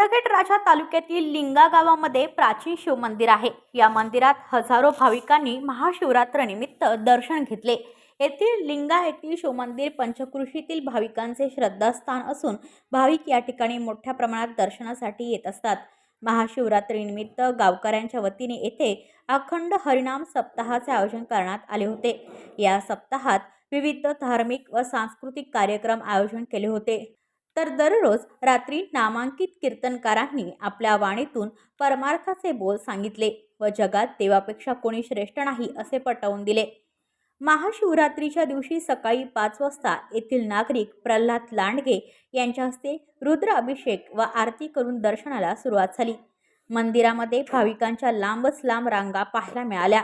सिंदखेड राजा तालुक्यातील लिंगा गावामध्ये प्राचीन शिवमंदिर आहे. या मंदिरात हजारो भाविकांनी महाशिवरात्रनिमित्त दर्शन घेतले. येथील लिंगा येथील शिवमंदिर पंचकृषीतील भाविकांचे श्रद्धास्थान असून भाविक या ठिकाणी मोठ्या प्रमाणात दर्शनासाठी येत असतात. महाशिवरात्रीनिमित्त गावकऱ्यांच्या वतीने येथे अखंड हरिनाम सप्ताहाचे आयोजन करण्यात आले होते. या सप्ताहात विविध धार्मिक व सांस्कृतिक कार्यक्रम आयोजन केले होते. तर दररोज रात्री नामांकित कीर्तनकारांनी आपल्या वाणीतून परमार्थाचे बोल सांगितले व जगात देवापेक्षा कोणी श्रेष्ठ नाही असे पटवून दिले. महाशिवरात्रीच्या दिवशी सकाळी पाच वाजता येथील नागरिक प्रल्हाद लांडगे यांच्या हस्ते रुद्र अभिषेक व आरती करून दर्शनाला सुरुवात झाली. मंदिरामध्ये भाविकांच्या लांबच लांब रांगा पाहायला मिळाल्या.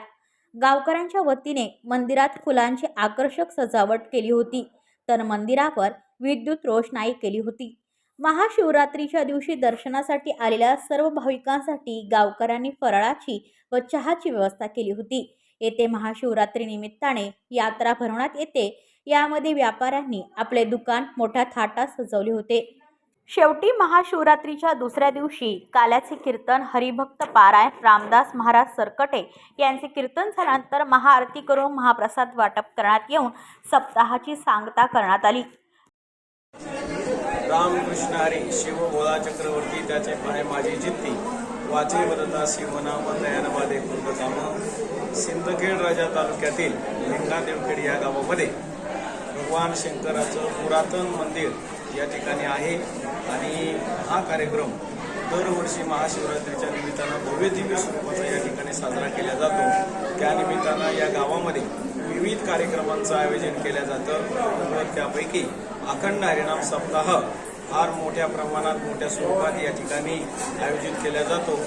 गावकऱ्यांच्या वतीने मंदिरात फुलांची आकर्षक सजावट केली होती. तर मंदिरावर विद्युत रोषणाई केली होती. महाशिवरात्रीच्या दिवशी दर्शनासाठी आलेल्या सर्व भाविकांसाठी गावकऱ्यांनी फराळाची व चहाची व्यवस्था केली होती. येथे महाशिवरात्री निमित्ताने यात्रा भरवण्यात येते. यामध्ये व्यापाऱ्यांनी आपले दुकान मोठ्या थाटात सजवले होते. शेवटी महाशिवरात्रीच्या दुसऱ्या दिवशी काल्याचे कीर्तन हरिभक्त पारायण रामदास महाराज सरकटे यांचे कीर्तन झाल्यानंतर महाआरती करून महाप्रसाद वाटप करण्यात येऊन सप्ताहाची सांगता करण्यात आली. रामकृष्ण हरी शिव भोळा चक्रवर्ती त्याचे पाय माझी जित्ती वाचे वदता शिवनाम दयानबादे कृत सिंदखेड राजा तालुक्यातील लिंगादेवखेड या गावामध्ये भगवान शंकराचं पुरातन मंदिर या ठिकाणी आहे. आणि हा कार्यक्रम दरवर्षी महाशिवरात्रीच्या निमित्तानं भव्य दिव्य स्वरूपाचा या ठिकाणी साजरा केला जातो. त्यानिमित्तानं या गावामध्ये विविध कार्यक्रमांचं आयोजन केलं जातं. व त्यापैकी अखंड हरिनाम सप्ताह फार मोठ्या प्रमाणात मोठ्या स्वरूपात या ठिकाणी आयोजित केला जातो.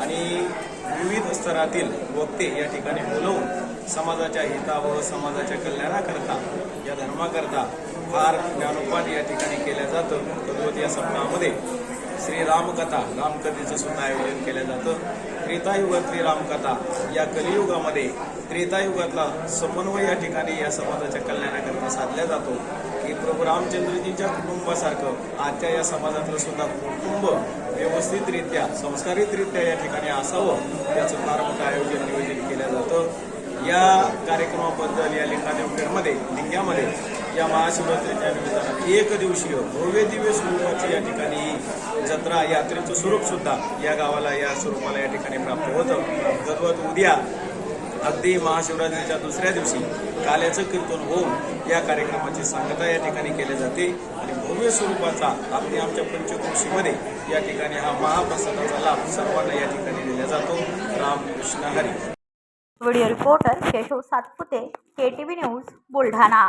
आणि विविध स्तरातील वक्ते या ठिकाणी बोलवून समाजाच्या हिता व समाजाच्या कल्याणाकरता या धर्माकरता फार ज्ञानोपान या ठिकाणी केलं जातं. भगवत या सप्ताहामध्ये श्री रामकथा रामकथेचं सुद्धा आयोजन केलं जातं. त्रेतायुगातली रामकथा या कलियुगामध्ये त्रेतायुगातला समन्वय या ठिकाणी या समाजाच्या कल्याणाकरता साधला जातो. की प्रभू रामचंद्रजींच्या कुटुंबासारखं आजच्या या समाजातलं सुद्धा कुटुंब व्यवस्थितरित्या संस्कारितरित्या या ठिकाणी असावं याचं फार मोठं आयोजन नियोजन केलं जातं. या कार्यक्रमाबद्दल या लिंगादेवखेडमध्ये लिंग्यामध्ये या महाशिवरात्रीच्या निमित्तानं एक दिवसीय भव्य दिव्य स्वरूपाची या ठिकाणी जत्रा यात्रेचं स्वरूप सुद्धा या गावाला या स्वरूपाला या ठिकाणी प्राप्त होतं. तद्वत उद्या अगदी महाशिवरात्रीच्या दुसऱ्या दिवशी काल्याचं कीर्तन होऊन या कार्यक्रमाची सांगता या ठिकाणी केली जाते. आणि भव्य स्वरूपाचा अगदी आमच्या पंचकृषीमध्ये या ठिकाणी हा महाप्रसादाचा लाभ सर्वांना या ठिकाणी दिला जातो. Ramkrishna Hari. Video reporter Keshav Satpute K T V news Buldhana.